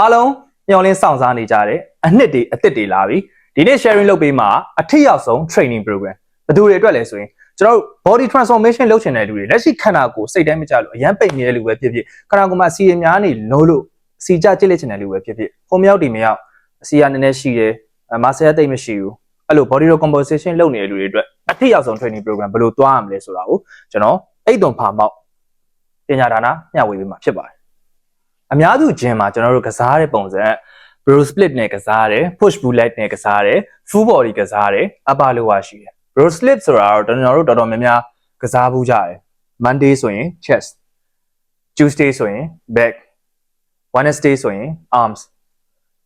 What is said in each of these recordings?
အားလုံးမျှော်လင့်ဆောင်စားနေကြတယ်အနှစ်တွေအသစ်တွေလာပြီဒီနေ့ sharing လုပ်ပေးမှာအထက်ရောက်ဆုံး training program ဘယ်သူတွေအတွက်လဲဆိုရင်ကျွန်တော်တို့ body transformation လုပ်ချင်တဲ့လူတွေလက်ရှိခန္ဓာကိုယ်စိတ်တိုင်းမကြလို့အရန်ပိတ်နေတဲ့လူပဲဖြစ်ဖြစ်ခန္ဓာကိုယ်မှာစီရများနေလို့လို့စီကြကြစ်လက်ချင်တဲ့လူပဲဖြစ်ဖြစ်ဟိုမြောက်ဒီမြောက်အစီရနည်းနည်းရှိတယ်မဆယ်သိမ့်မရှိဘူးအဲ့လို body recomposition လုပ်နေတဲ့လူတွေအတွက်အထက်ရောက်ဆုံး training program ဘယ်လိုသွားရမလဲဆိုတာကိုကျွန်တော်အိတ်သွန်ဖာမောက်ပညာဒါနမျှဝေပေးမှာဖြစ်ပါတယ် အများစု gym မှာကျွန်တော်တို့ကစားတဲ့ပုံစံ bro split နဲ့ကစားတယ် push pull leg နဲ့ကစားတယ် full body ကစားတယ် upper lower ရှိတယ် bro split ဆိုတာတော့ကျွန်တော်တို့တော်တော်များများကစားဘူးကြတယ် monday ဆိုရင် chest tuesday ဆိုရင် back wednesday ဆိုရင် arms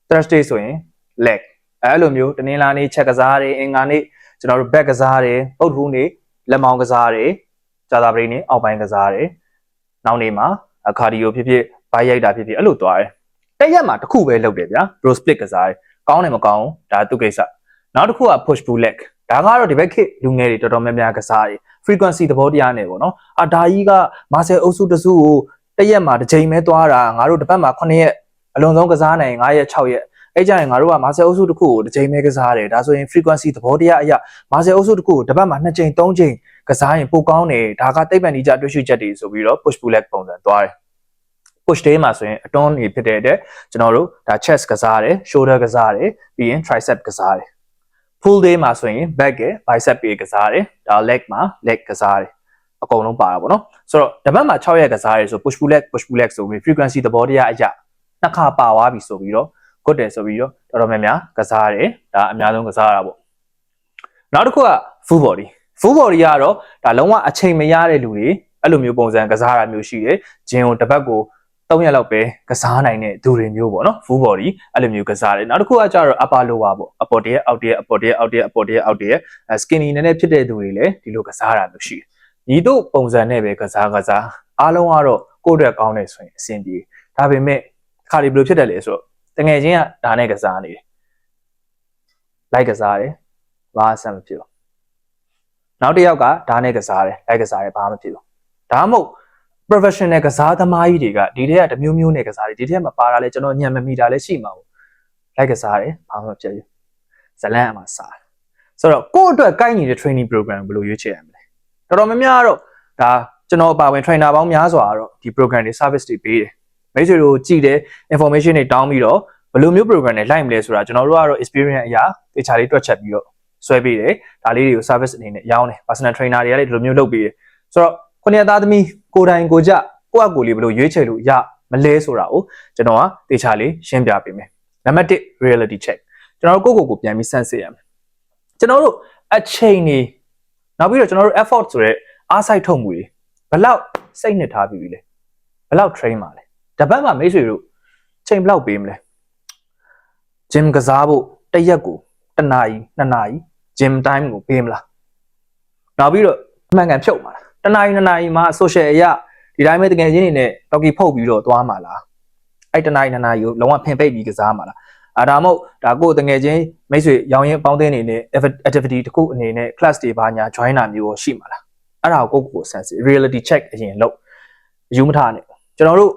thursday ဆိုရင် leg အဲ့လိုမျိုးတနင်္လာနေ့ချက်ကစားတယ်အင်္ဂါနေ့ကျွန်တော်တို့ back ကစားတယ်ပုတ်ထူးနေ့လက်မောင်းကစားတယ်ကြာသပတေးနေ့အောက်ပိုင်းကစားတယ်နောက်နေ့မှာကာဒီယိုဖြစ်ဖြစ် ဘိုက်ရိုက်တာဖြစ်ဖြစ်အဲ့လိုသွားတယ်တက်ရက်မှာတစ်ခုပဲလုပ်တယ်ဗျာ bro split ကစားတယ်ကောင်းတယ်မကောင်းဘူးဒါသူကိစ္စနောက်တစ်ခုက push pull leg ဒါကတော့ဒီဘက်ခေတ်လူငယ်တွေတော်တော်များများကစားတယ် frequency သဘောတရားနဲ့ပေါ့နော်အာဒါကြီးကမာဆယ်အုပ်စုတစုကိုတက်ရက်မှာတစ်ချိန်ပဲသွားတာငါတို့တစ်ပတ်မှာ9ရက်အလုံးစုံကစားနိုင်9ရက်6ရက်အဲ့ကြရင်ငါတို့ကမာဆယ်အုပ်စုတစ်ခုကိုတစ်ချိန်ပဲကစားတယ်ဒါဆိုရင် frequency သဘောတရားအရာမာဆယ်အုပ်စုတစ်ခုကိုတစ်ပတ်မှာ2ချိန်3ချိန်ကစားရင်ပိုကောင်းတယ်ဒါကတိတ်ပန်ဒီကြတွေ့ရှိချက်တွေဆိုပြီးတော့ push pull leg ပုံစံသွားတယ် push day မှာဆိုရင်အတွန်းနေဖြစ်တဲ့အတွက်ကျွန်တော်တို့ဒါ chest ကစားတယ် shoulder ကစားတယ်ပြီးရင် tricep ကစားတယ် full day မှာဆိုရင် back ရယ် bicep ရယ်ကစားတယ်ဒါ leg မှာ leg ကစားတယ်အကုန်လုံးပါတာပေါ့နော်ဆိုတော့တပတ်မှာ6ရက်ကစားရဲဆို push pull leg push pull leg ဆိုပြီး frequency သဘောတရားအရာနှစ်ခါပါသွားပြီဆိုပြီးတော့ good တယ်ဆိုပြီးတော့တော်တော်များများကစားတယ်ဒါအများဆုံးကစားရတာပေါ့နောက်တစ်ခုက full body full body ကတော့ဒါလုံးဝအချိန်မရတဲ့လူတွေအဲ့လိုမျိုးပုံစံကစားတာမျိုးရှိတယ်ဂျင်ကိုတစ်ပတ်ကို 3ရက်လောက်ပဲကစားနိုင်တဲ့သူတွေမျိုးပေါ့နော် full body အဲ့လိုမျိုးကစားတယ်နောက်တစ်ခုကကျတော့ upper lower ပေါ့အပေါ်တည်းအောက်တည်းအပေါ်တည်းအောက်တည်းအပေါ်တည်းအောက်တည်း skinny နည်းနည်းဖြစ်တဲ့သူတွေလည်းဒီလိုကစားတာမျိုးရှိတယ်ညီတို့ပုံစံနဲ့ပဲကစားကစားအားလုံးကတော့ကိုယ့်အတွက်ကောင်းတယ်ဆိုရင်အဆင်ပြေဒါပေမဲ့ခါဒီဘယ်လိုဖြစ်တယ်လဲဆိုတော့တငယ်ချင်းကဒါနဲ့ကစားနေတယ်လိုက်ကစားတယ်ဘာအဆင်မဖြစ်ဘူးနောက်တစ်ယောက်ကဒါနဲ့ကစားတယ်လိုက်ကစားတယ်ဘာမှမဖြစ်ဘူးဒါမှမဟုတ် professional ကစားသမားကြီးတွေကဒီထက်ကတမျိုးမျိုးနဲ့ကစားတယ်ဒီထက်မှာပါတာလဲကျွန်တော်ညံမမိတာလဲရှိမှာပေါ့လိုက်ကစားတယ်ဘာမှမဖြစ်ဘူးဇလန်အမှစားဆိုတော့ကိုယ့်အတွက်ကိုက်နေတဲ့ training program ဘယ်လိုရွေးချယ်ရမလဲတော်တော်များများကတော့ဒါကျွန်တော်အပါဝင် trainer ပေါင်းများစွာကတော့ဒီ program တွေ service တွေပေးတယ်မိတ်ဆွေတို့ကြည့်တယ် information တွေတောင်းပြီးတော့ဘယ်လိုမျိုး program တွေလိုက်မလဲဆိုတာကျွန်တော်တို့ကတော့ experience အရာတေချာလေးတွက်ချက်ပြီးတော့ဆွဲပေးတယ်ဒါလေးတွေကို service အနေနဲ့ရောင်းတယ် personal trainer တွေကလည်းဒီလိုမျိုးလုပ်ပေးတယ်ဆိုတော့ ခုနှစ်သားသမီးကိုတိုင်ကိုကြကိုယ့်အကူလေးဘယ်လိုရွေးချယ်လို့ရမလဲဆိုတာကိုကျွန်တော်ကတေချာလေးရှင်းပြပေးမယ်နံပါတ်1 reality check ကျွန်တော်တို့ကိုယ့်ကိုယ်ကိုပြန်ပြီးစမ်းစစ်ရမယ်ကျွန်တော်တို့အချိန်နေနောက်ပြီးတော့ကျွန်တော်တို့ effort ဆိုတဲ့အားစိုက်ထုတ်မှုတွေဘယ်လောက်စိတ်နှစ်ထားပြီးပြီလဲဘယ်လောက် train ပါလဲတပတ်မှာမိတ်ဆွေတို့ချိန်ဘယ်လောက်ပေးမလဲ gym ကစားဖို့တစ်ရက်ကိုတစ်နာရီနှစ်နာရီ gym time ကိုပေးမလားနောက်ပြီးတော့အမှန်ကန်ဖြုတ်မှာလား တစ်နာရီနှစ်နာရီမှာ social အရာဒီတိုင်းပဲတကယ်ချင်းနေနဲ့တော်ကီဖုတ်ပြီးတော့သွားမှာလားအဲ့တစ်နာရီနှစ်နာရီကိုလုံးဝဖင်ပိတ်ပြီးကစားမှာလားအာဒါမှမဟုတ်ဒါကိုတကယ်ချင်းမိတ်ဆွေရောင်ရင်ပေါင်းတဲ့အနေနဲ့ activity တစ်ခုအနေနဲ့ class တွေဘာညာ join တာမျိုးရှိမှာလားအဲ့ဒါကိုကိုယ့်ကိုယ် sense reality check အရင်လုပ်ယူမထားနဲ့ကျွန်တော်တို့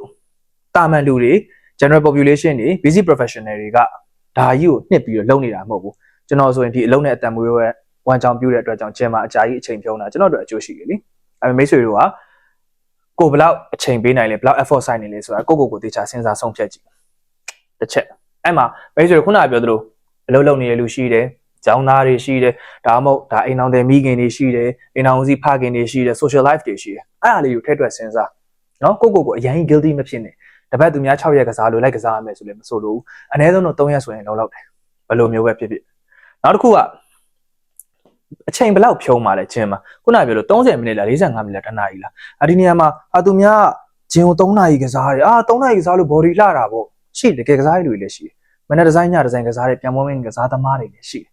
တာမန်လူတွေ general population တွေ busy professional တွေကဒါကြီးကိုနှစ်ပြီးတော့လုပ်နေတာမဟုတ်ဘူးကျွန်တော်ဆိုရင်ဒီအလုံးနဲ့အတန်မွေးရဲ့ဝမ်းကြောင်ပြုတဲ့အတွက်ကြောင့်ဂျင်မှာအကြာကြီးအချိန်ဖြုံးတာကျွန်တော်တို့အကျိုးရှိတယ်လी အဲမိတ်ဆွေတို့ကကိုဘလောက်အချိန်ပေးနိုင်လဲဘလောက် effort ဆိုင်နေလဲဆိုတာကိုကိုကိုတေချာစဉ်းစားဆုံးဖြတ်ကြည့်တစ်ချက်အဲ့မှာမိတ်ဆွေတို့ခုနကပြောသလိုအလုပ်လုပ်နေတဲ့လူရှိတယ်ကျောင်းသားတွေရှိတယ်ဒါမှမဟုတ်ဒါအိမ်အောင်တဲ့မိခင်တွေရှိတယ်အိမ်အောင်စီဖခင်တွေရှိတယ် social life တွေရှိတယ်အဲ့ဒါလေးကိုထည့်တွက်စဉ်းစားနော်ကိုကိုကိုအရင် guilty မဖြစ်နဲ့တပတ်သူများ6ရက်ကစားလို့လိုက်ကစားရမယ်ဆိုလည်းမဆိုလို့အနည်းဆုံးတော့3ရက်ဆိုရင်လောက်လောက်တယ်ဘယ်လိုမျိုးပဲဖြစ်ဖြစ်နောက်တစ်ခုက အချိန်ဘယ်လောက်ဖြုံးมาလဲဂျင်းမှာခုနကပြောလို့30မိနစ်လား45မိနစ်လားတစ်နာရီလားအဒီနေရာမှာအာသူများဂျင်းကို3နာရီကစားတယ်အာ3နာရီကစားလို့ body လှတာပေါ့ရှိတကယ်ကစားရလူတွေလည်းရှိတယ်မနေ့ဒီဇိုင်းညဒီဇိုင်းကစားတယ်ပြန်မွေးမင်းကစားသမားတွေလည်းရှိတယ်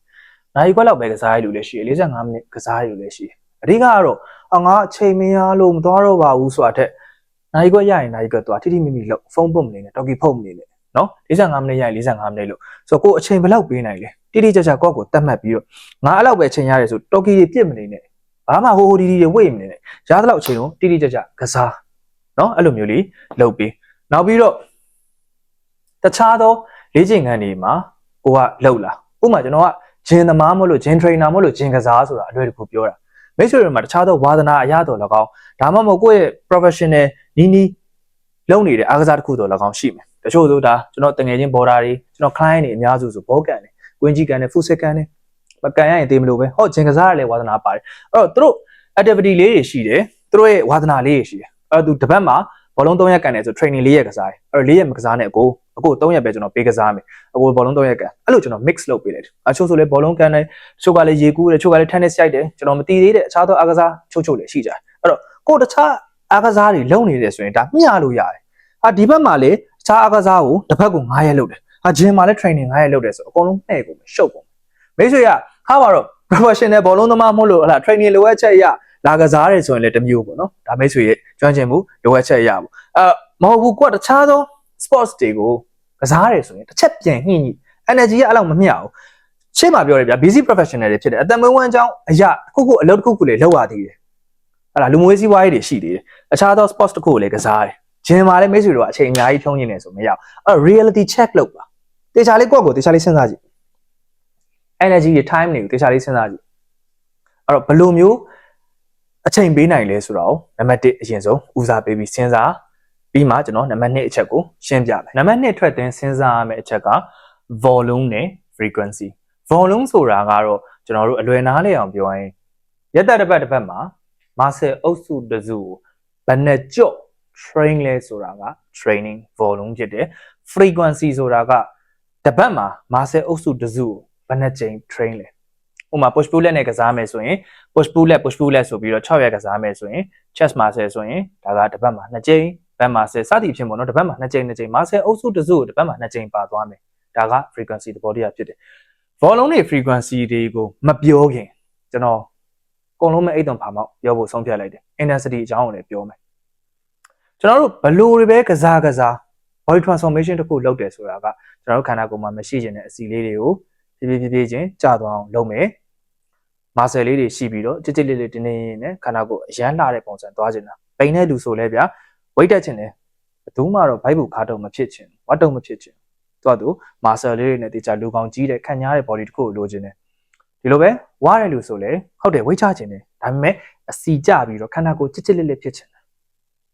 နိုင်ခွက်လောက်ပဲကစားရလူလည်းရှိတယ်45မိနစ်ကစားရလူလည်းရှိတယ်အဓိကကတော့အငါအချိန်မရလို့မသွားတော့ပါဘူးဆိုတာတဲ့နိုင်ခွက်ရရင်နိုင်ခွက်သွားထိထိမိမိလို့ဖုန်းပုတ်မနေနဲ့တော်ကီဖုတ်မနေနဲ့နော်45မိနစ်ရရင်45မိနစ်လို့ဆိုတော့ကိုအချိန်ဘယ်လောက်ပေးနိုင်လဲ တိတိကျကျကိုယ့်ကိုတတ်မှတ်ပြီးတော့ငါအဲ့လောက်ပဲအချိန်ရတယ်ဆိုတော်ကီတွေပြစ်မနေနဲ့ဘာမှဟိုဟိုဒီဒီတွေဝိတ်မနေနဲ့ရသလောက်အချိန်လုံးတိတိကျကျကစားနော်အဲ့လိုမျိုးလေးလုပ်ပြီးနောက်ပြီးတော့တခြားသောလေ့ကျင့်ခန်းတွေမှာကိုကလောက်လာဥပမာကျွန်တော်ကဂျင်သမားမလို့ဂျင်ထရိနာမလို့ဂျင်ကစားဆိုတာအလွယ်တကူပြောတာမိတ်ဆွေတွေမှာတခြားသောဝါသနာအရတော်၎င်းဒါမှမဟုတ်ကိုယ့်ရဲ့ professional နီးနီးလုပ်နေတဲ့အားကစားတစ်ခုတော်၎င်းရှိမယ်တချို့ဆိုဒါကျွန်တော်တငယ်ချင်း border တွေကျွန်တော် client တွေအများစုဆိုဘောကန်တွေ ကွင်းကြီးကန်တွေ full set ကန်တွေမကန်ရရင်တေးမလို့ပဲဟောဂျင်ကစားရလဲဝါသနာပါတယ်အဲ့တော့သူတို့ activity လေးတွေရှိတယ်သူတို့ရဲ့ဝါသနာလေးတွေရှိတယ်အဲ့တော့သူတစ်ပတ်မှာဘောလုံး3ရက်ကန်တယ်ဆို training 4ရက်ကစားတယ်အဲ့တော့4ရက်မကစားနဲ့အကိုအကို3ရက်ပဲကျွန်တော်ပေးကစားမယ်အကိုဘောလုံး3ရက်ကန်အဲ့လိုကျွန်တော် mix လုပ်ပေးလိုက်တယ်အချို့ဆိုလဲဘောလုံးကန်တယ်တချို့ကလည်းရေကူးတယ်တချို့ကလည်း tennis ရိုက်တယ်ကျွန်တော်မတည်သေးတဲ့အခြားသောအားကစားချို့ချို့လည်းရှိကြတယ်အဲ့တော့ကိုတခြားအားကစားတွေလုပ်နေတယ်ဆိုရင်ဒါမျှလို့ရတယ်အာဒီဘက်မှာလေအခြားအားကစားကိုတစ်ဖက်ကို9ရက်လုပ်တယ် အာဂျင်မှာလည်း training 9ရက်လုပ်တယ်ဆိုအကုန်လုံးနှဲ့ကုန်ရှုပ်ကုန်မိတ်ဆွေကဟာပါတော့ professional ဘောလုံးသမားမဟုတ်လို့ဟလာ training လိုအပ်ချက်အရလာကစားတယ်ဆိုရင်လည်းတစ်မျိုးပေါ့နော်ဒါမိတ်ဆွေရဲ့ကျွမ်းကျင်မှုလိုအပ်ချက်အရပေါ့အဲမဟုတ်ဘူးကွတခြားသော sports တွေကိုကစားတယ်ဆိုရင်တစ်ချက်ပြန်ညှိညှိ energy ကအဲ့လောက်မမျှဘူးရှေ့မှာပြောရပြ busy professional တွေဖြစ်တယ်အတမန်ဝမ်းအကြောင်းအရာတစ်ခုခုအလုပ်တစ်ခုခုလေးလုပ်ရသေးတယ်ဟလာလူမျိုးရေးစီးပွားရေးတွေရှိသေးတယ်အခြားသော sports တစ်ခုကိုလည်းကစားတယ်ဂျင်မှာလည်းမိတ်ဆွေတို့ကအချိန်အများကြီးဖြုံးနေတယ်ဆိုမရဘူးအဲ့ reality check လုပ်ပါ တေချာလေးကိုယ့်ကိုတေချာလေးစဉ်းစားကြည့် energy တွေ time တွေကိုတေချာလေးစဉ်းစားကြည့်အဲ့တော့ဘယ်လိုမျိုးအချိန်ပေးနိုင်လဲဆိုတော့နံပါတ်1အရင်ဆုံးဦးစားပေးပြီးစဉ်းစားပြီးမှကျွန်တော်နံပါတ်2အချက်ကိုရှင်းပြမယ်နံပါတ်2ထွက်တဲ့စဉ်းစားရမယ့်အချက်က volume နဲ့ frequency volume ဆိုတာကတော့ကျွန်တော်တို့အလွယ်နားလည်အောင်ပြောရင်ရက်သက်တစ်ပတ်တစ်ပတ်မှာ muscle အုပ်စုတစ်စုကိုဘယ်နဲ့ကြော့ train လဲဆိုတာက training volume ဖြစ်တယ် frequency ဆိုတာက တစ်ပတ်မှာ muscle အုပ်စုတစ်စုကိုဘယ်နဲ့ချိန် train လဲဥပမာ push pull leg နဲ့ကစားမယ်ဆိုရင် push pull leg push pull leg ဆိုပြီးတော့6ရက်ကစားမယ်ဆိုရင် chest muscle ဆိုရင်ဒါကတစ်ပတ်မှာ2ချိန် back muscle စသည်ဖြင့်ပေါ့နော်တစ်ပတ်မှာ2ချိန်2ချိန် muscle အုပ်စုတစ်စုကိုတစ်ပတ်မှာ2ချိန်ပါသွားမယ်ဒါက frequency သဘောတရားဖြစ်တယ် volume တွေ frequency တွေကိုမပြောခင်ကျွန်တော်အကုန်လုံးမဲ့အိတ်သွန်ဖာမောက်ပြောဖို့ဆုံးဖြတ်လိုက်တယ် intensity အကြောင်းကိုလည်းပြောမယ်ကျွန်တော်တို့ဘလို့တွေပဲကစားကစား body transformation တစ်ခုလုပ်တယ်ဆိုတာကကျွန်တော်တို့ခန္ဓာကိုယ်မှာမရှိခြင်းတဲ့အစီလေးတွေကိုဖြည်းဖြည်းဖြည်းဖြည်းချင်းကြာသွားအောင်လုပ်မယ်မာဆယ်လေးတွေရှိပြီးတော့ကြစ်ကြစ်လေးလေးတင်းတင်းနဲ့ခန္ဓာကိုယ်အရန်လှတဲ့ပုံစံသွားခြင်းတာပိန်တဲ့လူဆိုလဲဗျာဝိတ်တက်ခြင်းတယ်ဘယ်သူမှတော့ဘိုက်ဘူးခါတော့မဖြစ်ခြင်းဝတ်တော့မဖြစ်ခြင်းသူကသူမာဆယ်လေးတွေနဲ့တေချာလူကောင်းကြီးတဲ့ခံညားတဲ့ body တစ်ခုကိုလိုချင်တယ်ဒီလိုပဲဝါတဲ့လူဆိုလဲဟုတ်တယ်ဝိတ်ချခြင်းတယ်ဒါပေမဲ့အစီကျပြီးတော့ခန္ဓာကိုယ်ကြစ်ကြစ်လေးလေးဖြစ်ခြင်းတယ်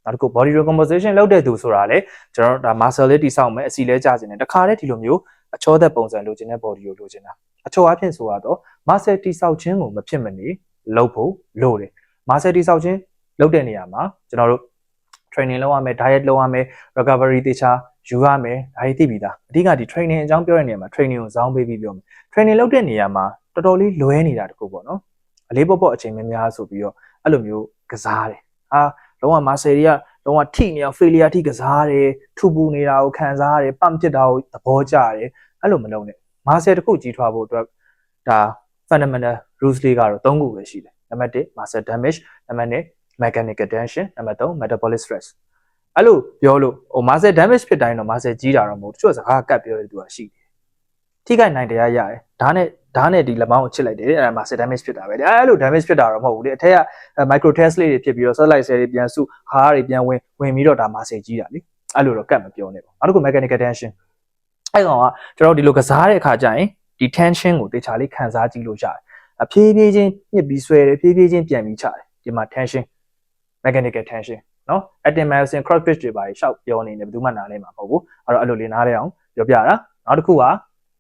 နောက်တစ်ခု body recomposition လုပ်တဲ့သူဆိုတာလေကျွန်တော်တို့ဒါ muscle လေးတိဆောက်မယ်အစီလဲကျခြင်းတယ်တခါတည်းဒီလိုမျိုးအချောသက်ပုံစံလိုချင်တဲ့ body ကိုလိုချင်တာအချောအဖြစ်ဆိုတော့ muscle တိဆောက်ခြင်းကိုမဖြစ်မနေလုပ်ဖို့လိုတယ် muscle တိဆောက်ခြင်းလုပ်တဲ့နေရာမှာကျွန်တော်တို့ training လုပ်ရမယ် diet လုပ်ရမယ် recovery တေချာယူရမယ်ဒါတွေသိပြီးသားအဓိကဒီ training အကြောင်းပြောတဲ့နေရာမှာ training ကိုဇောင်းပေးပြီးပြောမယ် training လုပ်တဲ့နေရာမှာတော်တော်လေးလွဲနေတာတခုပေါ့နော်အလေးပေါ့ပေါ့အချိန်များများဆိုပြီးတော့အဲ့လိုမျိုးကစားတယ်အာ လုံးဝ muscle တွေကလုံးဝထိနေအောင် failure ထိကစားတယ်ထူပူနေတာကိုခံစားရတယ် pump ဖြစ်တာကိုသဘောကျတယ်အဲ့လိုမလုပ်နဲ့ muscle တစ်ခုကြီးထွားဖို့အတွက်ဒါ fundamental rules လေးကတော့၃ခုပဲရှိတယ်နံပါတ်1 muscle damage နံပါတ်2 mechanical tension နံပါတ်3 metabolic stress အဲ့လိုပြောလို့ဟို muscle damage ဖြစ်တိုင်းတော့ muscle ကြီးတာတော့မဟုတ်တချို့စကားကတ်ပြောတဲ့သူကရှိတယ်ထိခိုက်နိုင်တရားရတယ်ဒါနဲ့ ဓာတ်နဲ့ဒီလက်မောင်းကိုချစ်လိုက်တယ်အဲ့ဒါ muscle damage ဖြစ်တာပဲအဲ့လို damage ဖြစ်တာတော့မဟုတ်ဘူးလေအထက်က micro test လေးတွေဖြစ်ပြီးတော့ satellite cell တွေပြန်စုဟားတွေပြန်ဝင်ဝင်ပြီးတော့ဒါ muscle ကြီးတာလေအဲ့လိုတော့ကတ်မပြောနဲ့ပေါ့နောက်တစ်ခု mechanical tension အဲ့ကောင်ကကျွန်တော်ဒီလိုကစားတဲ့အခါကျရင်ဒီ tension ကိုတေချာလေးခံစားကြည့်လို့ရတယ်အဖြည်းဖြည်းချင်းညှစ်ပြီးဆွဲတယ်ဖြည်းဖြည်းချင်းပြန်ပြီးချတယ်ဒီမှာ tension mechanical tension နော် actin myosin cross pitch တွေပါရှောက်ပြောနေတယ်ဘယ်သူမှနားလဲမှာမဟုတ်ဘူးအဲ့တော့အဲ့လိုလေးနားလဲအောင်ပြောပြတာနောက်တစ်ခုက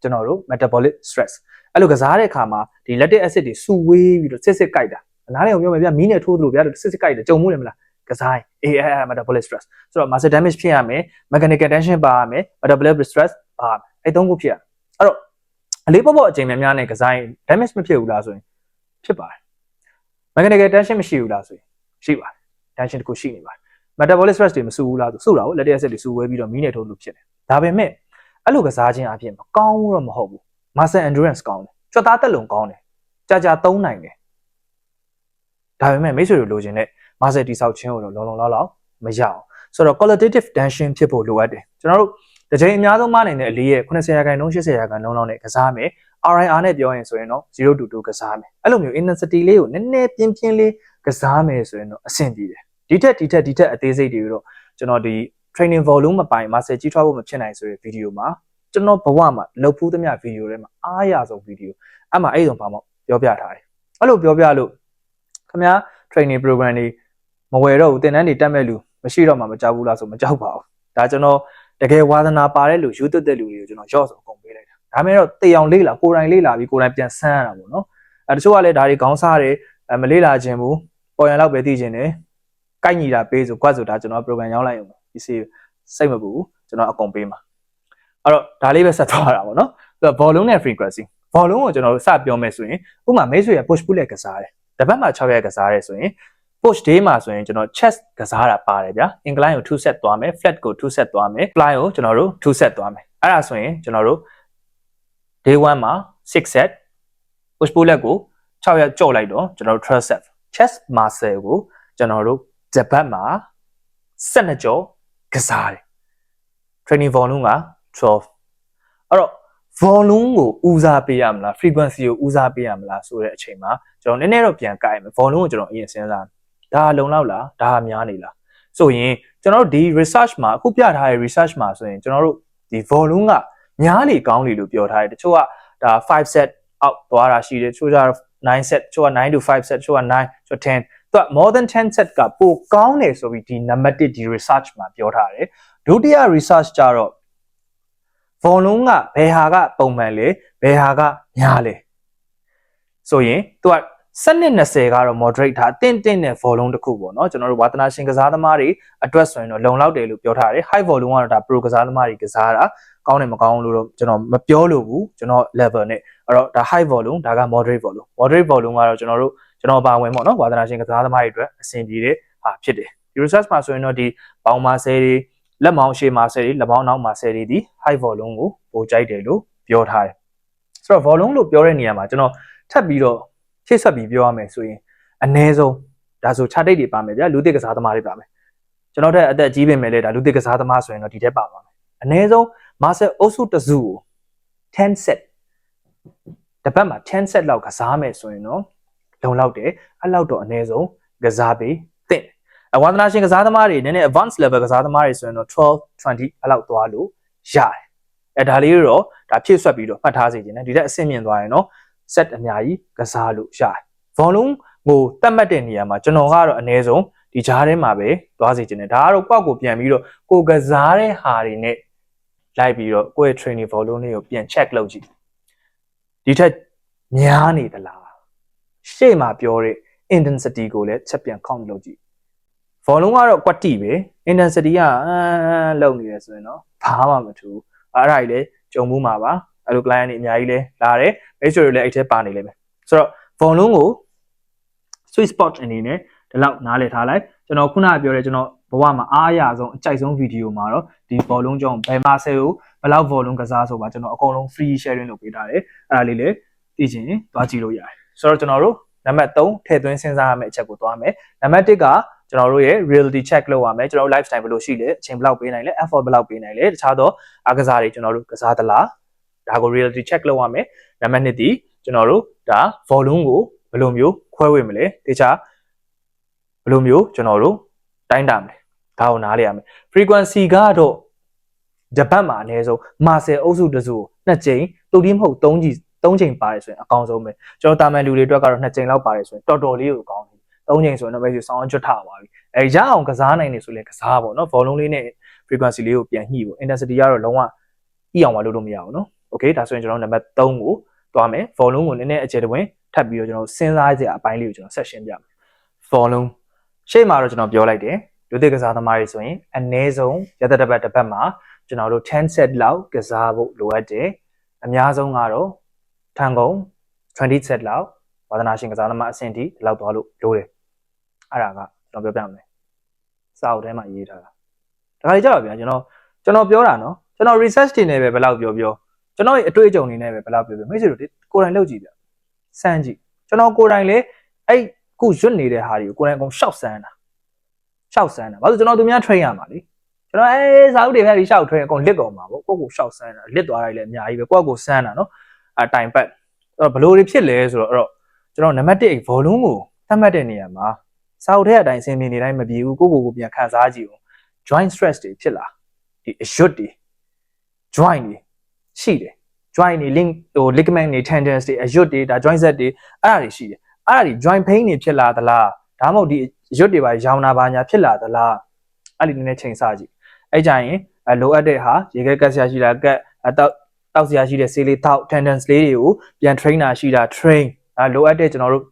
ကျွန်တော်တို့ metabolic stress အဲ့လိုကစားတဲ့အခါမှာဒီ lactic acid တွေစုဝေးပြီးတော့စစ်စစ်ကြိုက်တာနားလဲအောင်ပြောမယ်ဗျမီးနဲ့ထိုးသလိုဗျာစစ်စစ်ကြိုက်တယ်ကြုံမှုတယ်မလားကစားရင်အေးအဲ metabolic stress ဆိုတော့ muscle damage ဖြစ်ရမယ် mechanical tension ပါရမယ် metabolic stress ပါအဲ့သုံးခုဖြစ်ရအဲ့တော့အလေးပေါ့ပေါ့အချိန်များများနဲ့ကစားရင် damage မဖြစ်ဘူးလားဆိုရင်ဖြစ်ပါတယ် mechanical tension မရှိဘူးလားဆိုရင်ရှိပါတယ် tension တခုရှိနေပါတယ် metabolic stress တွေမဆူဘူးလားဆိုဆူတာကိုလက်တရက်ဆက်တွေဆူဝဲပြီးတော့မီးနဲ့ထိုးလို့ဖြစ်တယ်ဒါပေမဲ့အဲ့လိုကစားခြင်းအပြင်မကောင်းဘူးတော့မဟုတ်ဘူး muscle endurance ကောင်းတယ်ကြွက်သားတက်လုံကောင်းတယ်ကြာကြာသုံးနိုင်တယ်ဒါပေမဲ့မိတ်ဆွေတို့လိုချင်တဲ့ muscle တိဆောက်ခြင်းကိုတော့လုံလုံလောက်လောက်မရအောင်ဆိုတော့ qualitative tension ဖြစ်ဖို့လိုအပ်တယ်ကျွန်တော်တို့တစ်ချိန်အများဆုံးမနိုင်တဲ့အလေးရဲ့80ရာခိုင်နှုန်း80ရာခိုင်နှုန်းလောက်နဲ့ကစားမယ် RIR နဲ့ပြောရင်ဆိုရင်တော့0 to 2ကစားမယ်အဲ့လိုမျိုး intensity လေးကိုနည်းနည်းပြင်းပြင်းလေးကစားမယ်ဆိုရင်တော့အဆင်ပြေတယ်ဒီထက်ဒီထက်ဒီထက်အသေးစိတ်တွေတော့ကျွန်တော်ဒီ training volume မပိုင် muscle ကြီးထွားဖို့မဖြစ်နိုင်ဆိုတဲ့ဗီဒီယိုမှာ ကျွန်တော်ဘဝမှာလုပ်ဖူးသမျှဗီဒီယိုထဲမှာအားရဆုံးဗီဒီယိုအဲ့မှာအဲ့ဒီတော့ဘာမှပြောပြထားတယ်အဲ့လိုပြောပြလို့ခင်ဗျာ training program တွေမဝယ်တော့ဘူးသင်တန်းတွေတက်မဲ့လူမရှိတော့မှမကြောက်ဘူးလားဆိုမကြောက်ပါဘူးဒါကျွန်တော်တကယ်ဝါသနာပါတဲ့လူယူသွတ်တဲ့လူတွေကိုကျွန်တော်ရော့ဆိုအကုန်ပေးလိုက်တာဒါမဲ့တော့တေအောင်လေးလာကိုယ်တိုင်လေးလာပြီးကိုယ်တိုင်ပြန်ဆန်းရတာပေါ့နော်အဲတချို့ကလည်းဒါတွေခေါင်းစားတယ်မလေးလာခြင်းဘူးပေါ်ရန်လောက်ပဲသိခြင်းတယ်ကိုက်ညီတာပေးဆိုကွက်ဆိုတာကျွန်တော် program ရောက်လိုက်အောင်ဒီစီစိတ်မပူကျွန်တော်အကုန်ပေးမှာ အဲ့တော့ဒါလေးပဲဆက်သွားတာပေါ့နော်ဆိုတော့ volume နဲ့ frequency volume ကိုကျွန်တော်စပြောမယ်ဆိုရင်ဥပမာမိတ်ဆွေရ push pull နဲ့ကစားတယ်တပတ်မှာ6ရက်ကစားရဲဆိုရင် push day မှာဆိုရင်ကျွန်တော် chest ကစားတာပါတယ်ဗျာ incline ကို2 set သွားမယ် flat ကို2 set သွားမယ် fly ကိုကျွန်တော်တို့2 set သွားမယ်အဲ့ဒါဆိုရင်ကျွန်တော်တို့ day 1မှာ6 set push pull leg ကို6ရက်ကြော့လိုက်တော့ကျွန်တော်တို့ tricep chest muscle ကိုကျွန်တော်တို့တပတ်မှာ12ကြောကစားတယ် training volume က 12အဲ့တော့ volume ကိုဦးစားပေးရမလား frequency ကိုဦးစားပေးရမလားဆိုတဲ့အချိန်မှာကျွန်တော်နည်းနည်းတော့ပြန်ကြိုက်မယ် volume ကိုကျွန်တော်အရင်စဉ်းစားဒါလုံလောက်လားဒါများနေလားဆိုရင်ကျွန်တော်တို့ဒီ research မှာအခုပြထားတဲ့ research မှာဆိုရင်ကျွန်တော်တို့ဒီ volume ကများလေကောင်းလေလို့ပြောထားတယ်တချို့ကဒါ5 set out သွားတာရှိတယ်တချို့က9 set တချို့က9 to 5 set တချို့က9တချို့10သူက more than 10 set ကပိုကောင်းတယ်ဆိုပြီးဒီ number 1ဒီ research မှာပြောထားတယ်ဒုတိယ research ကြတော့ volume ကဘယ်ဟာကပုံမှန်လဲဘယ်ဟာကများလဲဆိုရင်သူကစနစ်20ကတော့ moderate ထားတင့်တင့်တဲ့ volume တစ်ခုပေါ့နော်ကျွန်တော်တို့ဝါသနာရှင်ကစားသမားတွေအတွက်ဆိုရင်တော့လုံလောက်တယ်လို့ပြောထားတယ် high volume ကတော့ဒါ pro ကစားသမားတွေကစားတာကောင်းတယ်မကောင်းလို့တော့ကျွန်တော်မပြောလို့ဘူးကျွန်တော် level နဲ့အဲ့တော့ဒါ high volume ဒါက moderate volume moderate volume ကတော့ကျွန်တော်တို့ကျွန်တော်ပါဝင်ပေါ့နော်ဝါသနာရှင်ကစားသမားတွေအတွက်အဆင်ပြေတဲ့ဟာဖြစ်တယ်ဒီ research မှာဆိုရင်တော့ဒီပေါင်မာဆယ်တွေ လက်မောင်းရှေ့မာဆယ်တွေလက်မောင်းနောက်မာဆယ်တွေဒီ high volume ကိုပိုကြိုက်တယ်လို့ပြောထားတယ်ဆိုတော့ volume လို့ပြောတဲ့နေရာမှာကျွန်တော်ထပ်ပြီးတော့ဖြည့်ဆွက်ပြီးပြောရမယ်ဆိုရင်အ ਨੇ ဆုံးဒါဆိုခြားတိတ်တွေပါမယ်ဗျာလူသစ်ကစားသမားတွေပါမယ်ကျွန်တော်တက်အသက်ကြီးပင်မယ်လေဒါလူသစ်ကစားသမားဆိုရင်တော့ဒီထက်ပါပါမယ်အ ਨੇ ဆုံးမာဆယ်အုပ်စုတစုကို10 set တစ်ပတ်မှာ10 set လောက်ကစားမယ်ဆိုရင်တော့လုံလောက်တယ်အဲ့လောက်တော့အ ਨੇ ဆုံးကစားပေးသင့်အ ဝါသနာရှင်ကစားသမားတွေနည်းနည်း advanced level ကစားသမားတွေဆိုရင်တော့12 20အဲ့လောက်သွားလို့ရတယ်အဲဒါလေးတော့ဒါဖြည့်ဆွက်ပြီးတော့မှတ်ထားစေချင်တယ်ဒီတက်အဆင့်မြင့်သွားရင်တော့ set အများကြီးကစားလို့ရတယ် volume ကိုတတ်မှတ်တဲ့နေရာမှာကျွန်တော်ကတော့အနည်းဆုံးဒီဂျားထဲမှာပဲသွားစေချင်တယ်ဒါကတော့ကောက်ကိုပြန်ပြီးတော့ကိုကစားတဲ့ဟာတွေနဲ့လိုက်ပြီးတော့ကိုယ့်ရဲ့ training volume လေးကိုပြန် check လုပ်ကြည့်ဒီထက်များနေသလားရှေ့မှာပြောတဲ့ intensity ကိုလည်းချက်ပြန် count လုပ်ကြည့် volume ကတော့ကွက်တိပဲ intensity ကအဲလောက်နေတယ်ဆိုရင်တော့ဘာမှမထူးအဲ့ဒါကြီးလည်းကြုံမှုမှာပါအဲ့လို client တွေအများကြီးလဲလာတယ်မိတ်ဆွေတွေလည်းအဲ့ထဲပါနေလိမ့်မယ်ဆိုတော့ volume ကို sweet spot အနေနဲ့ဒီလောက်နားလည်ထားလိုက်ကျွန်တော်ခုနကပြောတဲ့ကျွန်တော်ဘဝမှာအားအရဆုံးအကြိုက်ဆုံးဗီဒီယိုမှာတော့ဒီ volume ကြောင့်ဘယ်မှာဆယ်ကိုဘယ်လောက် volume ကစားဆိုပါကျွန်တော်အကုန်လုံး free sharing လုပ်ပေးထားတယ်အဲ့ဒါလေးလည်းသိချင်သွားကြည့်လို့ရတယ်ဆိုတော့ကျွန်တော်တို့နံပါတ်3ထည့်သွင်းစဉ်းစားရမယ့်အချက်ကိုသွားမယ်နံပါတ်1က ကျွန်တော်တို့ရဲ့ reality check လုပ်ရမယ်ကျွန်တော်တို့ lifestyle ဘယ်လိုရှိလဲအချိန်ဘယ်လောက်ပေးနိုင်လဲ effort ဘယ်လောက်ပေးနိုင်လဲတခြားသောအားကစားတွေကျွန်တော်တို့ကစားသလားဒါကို reality check လုပ်ရမယ်နံပါတ်2ဒီကျွန်တော်တို့ဒါ volume ကိုဘယ်လိုမျိုးခွဲဝေမလဲတခြားဘယ်လိုမျိုးကျွန်တော်တို့တိုင်းတာမလဲဒါကိုနားလည်ရမယ် frequency ကတော့တပတ်မှာအနည်းဆုံးမာဆယ်အုပ်စုတစ်စုနှစ်ကြိမ်တူတီးမဟုတ်3ကြိမ်3ကြိမ်ပါတယ်ဆိုရင်အကောင်းဆုံးပဲကျွန်တော်တာမန်လူတွေအတွက်ကတော့2ကြိမ်လောက်ပါတယ်ဆိုရင်တော်တော်လေးကိုကောင်း ၃ချိန်ဆိုတော့ number ကြီးဆောင်းအောင်ကျွတ်ထပါပြီအဲရအောင်ကစားနိုင်နေဆိုလဲကစားပေါ့နော် volume လေးနဲ့ frequency လေးကိုပြန်ညှိဖို့ intensity ကတော့လုံးဝဤအောင်မလုပ်လို့မရဘူးနော် okay ဒါဆိုရင်ကျွန်တော် number 3ကိုတွားမယ် volume ကိုနည်းနည်းအကျယ်တဝင်းထပ်ပြီးတော့ကျွန်တော်စဉ်းစားစရာအပိုင်းလေးကိုကျွန်တော်ဆက်ရှင်းပြမယ် volume ရှေ့မှာတော့ကျွန်တော်ပြောလိုက်တယ်လူသစ်ကစားသမားတွေဆိုရင်အနည်းဆုံးရသက်တစ်ပတ်တစ်ပတ်မှာကျွန်တော်တို့10 set လောက်ကစားဖို့လိုအပ်တယ်အများဆုံးကတော့ထန်ကုန်20 set လောက်ဝါသနာရှင်ကစားသမားအဆင့်ထိဒီလောက်သွားလို့လိုတယ် အဲ့ဒါကကျွန်တော်ပြောပြမယ်စာအုပ်ထဲမှာရေးထားတာဒါကြတော့ဗျာကျွန်တော်ကျွန်တော်ပြောတာနော်ကျွန်တော် research တင်နေပဲဘယ်လောက်ပြောပြောကျွန်တော်ရဲ့အတွေ့အကြုံနေနဲ့ပဲဘယ်လောက်ပြောပြောမိတ်ဆွေတို့ကိုယ်တိုင်လုပ်ကြည့်ဗျစမ်းကြည့်ကျွန်တော်ကိုယ်တိုင်လေအဲ့ခုရွတ်နေတဲ့ဟာတွေကိုကိုယ်တိုင်အကုန်ရှောက်စမ်းတာရှောက်စမ်းတာဘာလို့ကျွန်တော်သူများ train ရမှာလေကျွန်တော်အဲစာအုပ်တွေဖက်ပြီးရှောက် train အကုန်လစ်ကုန်မှာပေါ့ကိုယ့်ကိုရှောက်စမ်းတာလစ်သွားလိုက်လေအများကြီးပဲကိုယ့်ကိုစမ်းတာနော်အတိုင်ပတ်အဲ့ဘလို့တွေဖြစ်လဲဆိုတော့အဲ့တော့ကျွန်တော်နံပါတ်1 volume ကိုသတ်မှတ်တဲ့နေရာမှာ စာအုပ်ထဲအတိုင်းအဆင်ပြေနေတိုင်းမပြေဘူးကိုယ့်ကိုယ်ကိုပြန်ခန်းစားကြည့်အောင် joint stress တွေဖြစ်လာဒီအရွတ်တွေ joint တွေရှိတယ် joint တွေ link ဟို ligament တွေ tendons တွေအရွတ်တွေဒါ joint set တွေအဲ့ဒါတွေရှိတယ်အဲ့ဒါတွေ joint pain တွေဖြစ်လာသလားဒါမှမဟုတ်ဒီအရွတ်တွေပါရောင်နာပါညာဖြစ်လာသလားအဲ့ဒီနည်းနည်းချိန်ဆကြည့်အဲ့ကြရင်အလိုအပ်တဲ့ဟာရေခဲကတ်ဆရာရှိတာကတ်အတော့တောက်ဆရာရှိတဲ့ဆေးလေးတောက် tendons လေးတွေကိုပြန် trainer ရှိတာ train အဲလိုအပ်တဲ့ကျွန်တော်တို့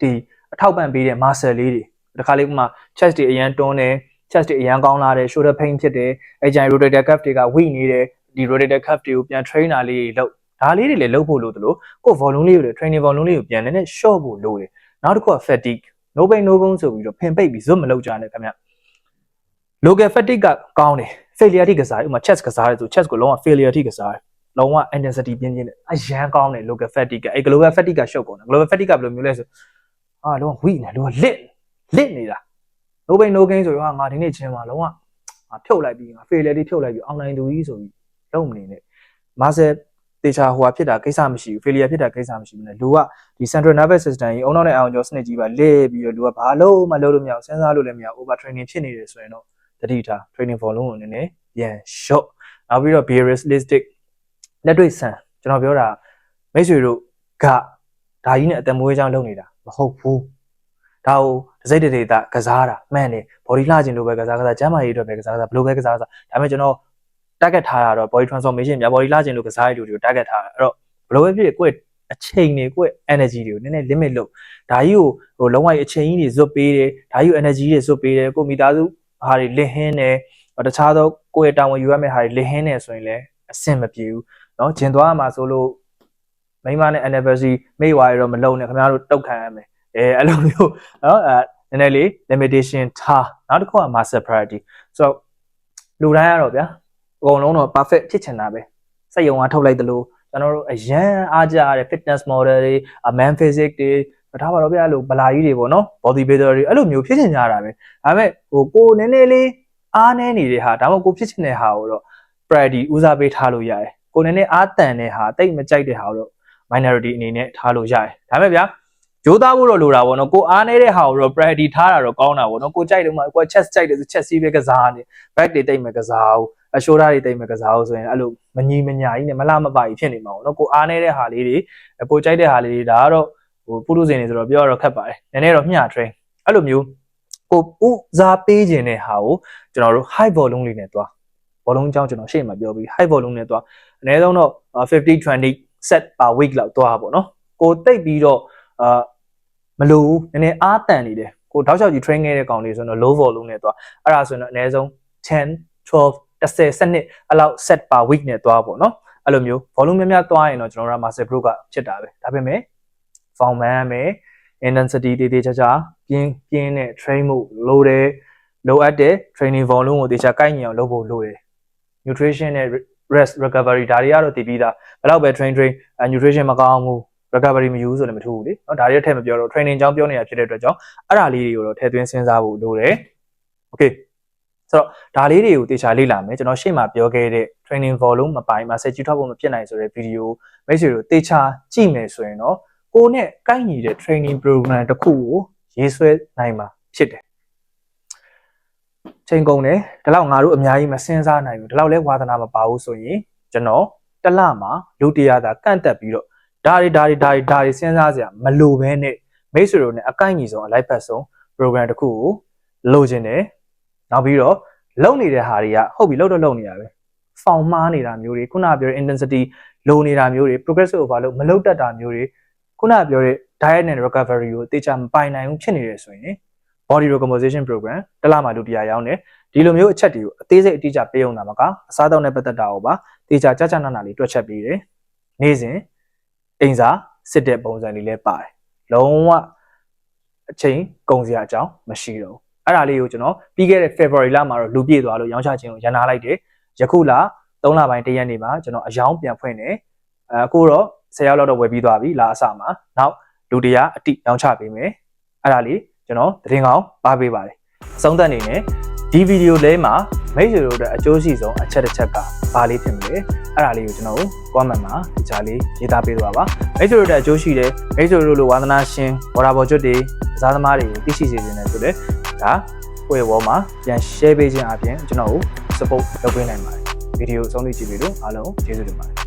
ဒီ အထောက်ပံ့ပေးတဲ့ muscle လေးတွေတခါလေးဥပမာ chest တွေအရန်တွန်းတယ် chest တွေအရန်ကောင်းလာတယ် shoulder pain ဖြစ်တယ်အဲကြရင် rotator cuff တွေက weak နေတယ်ဒီ rotator cuff တွေကိုပြန် trainer လေးတွေလုပ်ဒါလေးတွေလည်းလုပ်ဖို့လိုသလိုကိုယ် volume လေးကိုလည်း training volume လေးကိုပြန်နည်းနည်း short ဖို့လိုတယ်နောက်တစ်ခုက fatigue no pain no gain ဆိုပြီးတော့ဖင်ပိတ်ပြီးဇွတ်မလုပ်ကြနဲ့ခင်ဗျ local fatigue ကကောင်းတယ် failure ထိကစားတယ်ဥပမာ chest ကစားတယ်ဆို chest ကိုလုံးဝ failure ထိကစားတယ်လုံးဝ intensity ပြင်းပြင်းနဲ့အရန်ကောင်းတယ် local fatigue ကအဲ global fatigue ကရှုပ်ကုန်တယ် global fatigue ကဘယ်လိုမျိုးလဲဆို အာလုံးဝ weak နေလုံးဝ lit lit နေတာ no pain no gain ဆိုတော့ငါဒီနေ့ချင်းမှာလုံးဝငါဖြုတ်လိုက်ပြီးငါ failure ထိဖြုတ်လိုက်ပြီး online သူကြီးဆိုပြီးလုံးမနေနဲ့ muscle တေချာဟိုဟာဖြစ်တာကိစ္စမရှိဘူး failure ဖြစ်တာကိစ္စမရှိဘူးねလူကဒီ central nervous system ကြီးအုံနောက်နဲ့အောင်ကျော်စနစ်ကြီးပါလဲပြီးတော့လူကဘာလို့မလုပ်လို့မရအောင်စဉ်းစားလို့လည်းမရ over training ဖြစ်နေတယ်ဆိုရင်တော့တတိထား training volume ကိုနည်းနည်းပြန် short နောက်ပြီးတော့ be realistic လက်တွေ့ဆန်ကျွန်တော်ပြောတာမိတ်ဆွေတို့ကဒါကြီးနဲ့အတမွေးချောင်းလုပ်နေတာ မဟုတ်ဘူးဒါကိုတစိမ့်တဒေတာကစားတာမှန်တယ် body လှခြင်းလို့ပဲကစားကစားကျန်းမာရေးအတွက်ပဲကစားကစားဘယ်လိုပဲကစားကစားဒါပေမဲ့ကျွန်တော် target ထားတာတော့ body transformation များ body လှခြင်းလို့ကစားရတဲ့လူတွေကို target ထားတာအဲ့တော့ဘယ်လိုပဲဖြစ်ဖြစ်ကိုယ့်အချိန်တွေကိုယ့် energy တွေကိုနည်းနည်း limit လုပ်ဒါကြီးကိုဟိုလုံးဝအချိန်ကြီးတွေဇွတ်ပေးတယ်ဒါကြီးကို energy တွေဇွတ်ပေးတယ်ကိုမိသားစုဟာတွေလစ်ဟင်းတယ်တခြားသောကိုယ့်ရဲ့တာဝန်ယူရမယ့်ဟာတွေလစ်ဟင်းတယ်ဆိုရင်လည်းအဆင်မပြေဘူးเนาะဂျင်သွားမှာဆိုလို့ မိန်းမနဲ့ anniversary မိဝါရတော့မလုံးနဲ့ခင်ဗျားတို့တုတ်ခံရမယ်အဲအဲ့လိုမျိုးနော်အဲနည်းနည်းလေး limitation ထားနောက်တစ်ခုက master priority ဆိုတော့လူတိုင်းရတော့ဗျာအကုန်လုံးတော့ perfect ဖြစ်ချင်တာပဲစိတ်ယုံအားထုတ်လိုက်သလိုကျွန်တော်တို့အရန်အားကြရတဲ့ fitness model တွေ man physique တွေမထားပါတော့ဗျာအဲ့လိုဗလာကြီးတွေပေါ့နော် body builder တွေအဲ့လိုမျိုးဖြစ်ချင်ကြတာပဲဒါပေမဲ့ဟိုကိုနည်းနည်းလေးအားနည်းနေတဲ့ဟာဒါမှမဟုတ်ကိုဖြစ်ချင်တဲ့ဟာကိုတော့ priority ဦးစားပေးထားလို့ရတယ်ကိုနည်းနည်းအားတန်တဲ့ဟာတိတ်မကြိုက်တဲ့ဟာကိုတော့ minority အနေနဲ့ထားလို့ရတယ်ဒါပေမဲ့ဗျာဂျိုးသားဖို့တော့လိုတာပေါ့နော်ကိုအားနေတဲ့ဟာကိုတော့ priority ထားတာတော့ကောင်းတာပေါ့နော်ကိုကြိုက်တယ်မှာကို chest ကြိုက်တယ်ဆို chest စီးပဲကစားနေ back တွေတိတ်မကစားဘူးအရှိုးသားတွေတိတ်မကစားဘူးဆိုရင်အဲ့လိုမညီမညာကြီးနဲ့မလှမပကြီးဖြစ်နေမှာပေါ့နော်ကိုအားနေတဲ့ဟာလေးတွေကိုကြိုက်တဲ့ဟာလေးတွေဒါကတော့ဟိုပုထုဇဉ်တွေဆိုတော့ပြောရတော့ခက်ပါတယ်နည်းနည်းတော့မျှ train အဲ့လိုမျိုးကိုဦးစားပေးခြင်းတဲ့ဟာကိုကျွန်တော်တို့ high volume လေးနဲ့တွား volume အကြောင်းကျွန်တော်ရှေ့မှာပြောပြီး high volume နဲ့တွားအနည်းဆုံးတော့50 20 set per week လောက်တွားပေါ့နော်ကိုတိတ်ပြီးတော့အာမလို့နည်းနည်းအားတန်နေတယ်ကိုတောက်လျှောက်ကြီး train ခဲ့တဲ့ကောင်လေးဆိုတော့ low volume နဲ့တွားအဲ့ဒါဆိုရင်တော့အနည်းဆုံး10 12 10 10နှစ်အဲ့လောက် set per week နဲ့တွားပေါ့နော်အဲ့လိုမျိုး volume များများတွားရင်တော့ကျွန်တော်တို့ master group ကဖြစ်တာပဲဒါပေမဲ့ form man မယ် intensity တည်တည်ချာချာပြင်းပြင်းနဲ့ train မှုလိုတယ်လိုအပ်တဲ့ training volume ကိုတည်ချာကိုက်ညီအောင်လုပ်ဖို့လိုတယ် nutrition နဲ့ rest recovery ဒါတွေကတော့တည်ပြီးသားဘယ်တော့ပဲ train train nutrition မကောင်းဘူး recovery မယူဘူးဆိုလည်းမထူးဘူးလေเนาะဒါတွေထည့်မပြောတော့ training ကြောင်းပြောနေတာဖြစ်တဲ့အတွက်ကြောင့်အဲ့ဒါလေးတွေကိုတော့ထည့်သွင်းစဉ်းစားဖို့လိုတယ် okay ဆိုတော့ဒါလေးတွေကိုတေချာလေ့လာမယ်ကျွန်တော်ရှေ့မှာပြောခဲ့တဲ့ training volume မပိုင်းမှာဆက်ကြည့်ထွက်ဖို့မဖြစ်နိုင်ဆိုတဲ့ဗီဒီယိုမိတ်ဆွေတို့တေချာကြည့်မယ်ဆိုရင်တော့ကိုနဲ့ကိုက်ညီတဲ့ training program တစ်ခုကိုရေးဆွဲနိုင်မှာဖြစ်တယ် ချိန်ကုန်တယ်ဒီလောက်ငါတို့အများကြီးမစဉ်းစားနိုင်ဘူးဒီလောက်လဲဝါသနာမပါဘူးဆိုရင်ကျွန်တော်တစ်လမှာလူတရားသာကန့်တက်ပြီးတော့ဒါတွေဒါတွေဒါတွေဒါတွေစဉ်းစားစရာမလိုဘဲနဲ့မိတ်ဆွေတို့နဲ့အကိုက်ညီဆုံးအလိုက်ဖက်ဆုံး program တစ်ခုကိုလိုချင်တယ်နောက်ပြီးတော့လုံနေတဲ့ဟာတွေကဟုတ်ပြီလုံတော့လုံနေတာပဲဖောင်မှားနေတာမျိုးတွေခုနကပြောတဲ့ intensity လိုနေတာမျိုးတွေ progressive overload မလုံတတ်တာမျိုးတွေခုနကပြောတဲ့ diet and recovery ကိုတေချာမပိုင်နိုင်ဘူးဖြစ်နေတယ်ဆိုရင် body recomposition program တစ်လမှလူတရားရောင်းတယ်ဒီလိုမျိုးအချက်တွေကိုအသေးစိတ်အတိအကျပေးအောင်တာမကအစားအသောက်နဲ့ပတ်သက်တာကိုပါတေချာကြကြနာနာလေးတွက်ချက်ပေးတယ်နေ့စဉ်အိမ်စာစစ်တဲ့ပုံစံလေးလည်းပါတယ်လုံးဝအချိန်ကုန်စရာအကြောင်းမရှိတော့ဘူးအဲ့ဒါလေးကိုကျွန်တော်ပြီးခဲ့တဲ့ February လမှာတော့လူပြည့်သွားလို့ရောင်းချခြင်းကိုရန်နာလိုက်တယ်ယခုလ3လပိုင်းတရက်နေ့မှာကျွန်တော်အယောင်းပြန်ဖွင့်တယ်အဲအခုတော့10ရောက်တော့ဝယ်ပြီးသွားပြီလာအစမှာနောက်လူတရားအတိရောင်းချပေးမယ်အဲ့ဒါလေး ကျွန်တော်သတင်းကောင်းပါပေးပါတယ်အဆုံးသတ်နေနဲ့ဒီဗီဒီယိုလေးမှာမိတ်ဆွေတို့အတွက်အကျိုးရှိဆုံးအချက်တစ်ချက်ကဘာလေးဖြစ်မလဲအဲ့ဒါလေးကိုကျွန်တော် comment မှာဒီချာလေးရေးသားပေးသွားပါမိတ်ဆွေတို့အတွက်အကျိုးရှိတယ်မိတ်ဆွေတို့လိုဝါသနာရှင်ဝါရာဘော်ကျွတ်တွေကစားသမားတွေကိုသိရှိစေခြင်းနဲ့ဆိုတဲ့ဒါကိုယ့်ရဲ့ wall မှာပြန် share ပေးခြင်းအပြင်ကျွန်တော်ကို support လုပ်ပေးနိုင်ပါတယ်ဗီဒီယိုအဆုံးထိကြည့်ပြီးလို့အားလုံးကျေးဇူးတင်ပါတယ်